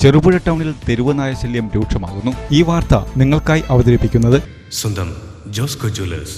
ചെറുപുഴ ടൗണിൽ തെരുവുനായ ശല്യം രൂക്ഷമാകുന്നു. ഈ വാർത്ത നിങ്ങൾക്കായി അവതരിപ്പിക്കുന്നത് സ്വന്തം ജോസ്കോ ജ്വല്ലേഴ്സ്.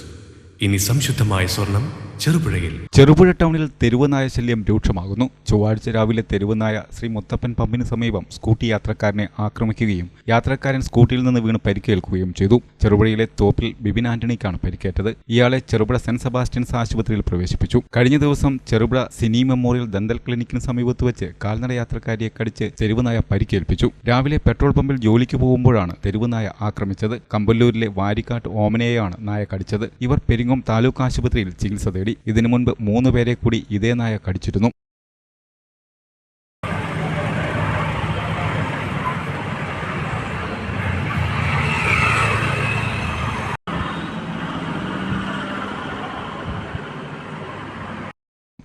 ഇനി സംശുദ്ധമായ സ്വർണം ചെറുപുഴയിൽ. ചെറുപുഴ ടൗണിൽ തെരുവനായ ശല്യം രൂക്ഷമാകുന്നു. ചൊവ്വാഴ്ച രാവിലെ തെരുവനായ ശ്രീ മുത്തപ്പൻ പമ്പിന് സമീപം സ്കൂട്ടി യാത്രക്കാരനെ ആക്രമിക്കുകയും യാത്രക്കാരൻ സ്കൂട്ടിയിൽ നിന്ന് വീണ് പരിക്കേൽക്കുകയും ചെയ്തു. ചെറുപുഴയിലെ തോപ്പിൽ ബിബിൻ ആന്റണിക്കാണ് പരിക്കേറ്റത്. ഇയാളെ ചെറുപുഴ സെന്റ് സെബാസ്റ്റ്യൻസ് ആശുപത്രിയിൽ പ്രവേശിപ്പിച്ചു. കഴിഞ്ഞ ദിവസം ചെറുപുഴ സിനി മെമ്മോറിയൽ ദന്തൽ ക്ലിനിക്കിന് സമീപത്ത് വെച്ച് കാൽനട യാത്രക്കാരിയെ കടിച്ച് തെരുവുനായ പരിക്കേൽപ്പിച്ചു. രാവിലെ പെട്രോൾ പമ്പിൽ ജോലിക്ക് പോകുമ്പോഴാണ് തെരുവനായ ആക്രമിച്ചത്. കമ്പല്ലൂരിലെ വാരിക്കാട്ട് ഓമനയെയാണ് നായ കടിച്ചത്. ഇവർ പെരിങ്ങോം താലൂക്ക് ആശുപത്രിയിൽ ചികിത്സ തേടി. ഇതിനു മുൻപ് മൂന്ന് പേരെ കൂടി ഇതേ നായ കടിച്ചിരുന്നു.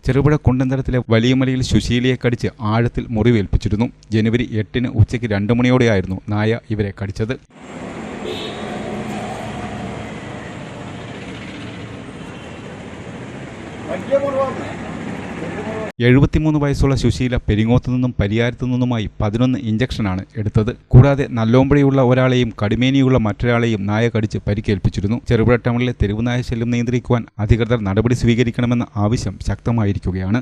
ചെറുപുഴ കുണ്ടന്തരത്തിലെ വലിയമലയിൽ സുശീലയെ കടിച്ച് ആഴത്തിൽ മുറിവേൽപ്പിച്ചിരുന്നു. ജനുവരി എട്ടിന് ഉച്ചയ്ക്ക് രണ്ട് മണിയോടെയായിരുന്നു നായ ഇവരെ കടിച്ചത്. എഴുപത്തിമൂന്ന് വയസ്സുള്ള ശുശീല പെരിങ്ങോത്തു നിന്നും പരിയാരത്തു നിന്നുമായി പതിനൊന്ന് ഇഞ്ചക്ഷനാണ് എടുത്തത്. കൂടാതെ നല്ലോമ്പഴയുള്ള ഒരാളെയും കടിമേനിയുള്ള മറ്റൊരാളെയും നായ കടിച്ച് പരിക്കേൽപ്പിച്ചിരുന്നു. ചെറുപുഴ ടൗണിലെ തെരുവുനായ ശല്യം നിയന്ത്രിക്കുവാൻ അധികൃതർ നടപടി സ്വീകരിക്കണമെന്ന ആവശ്യം ശക്തമായിരിക്കുകയാണ്.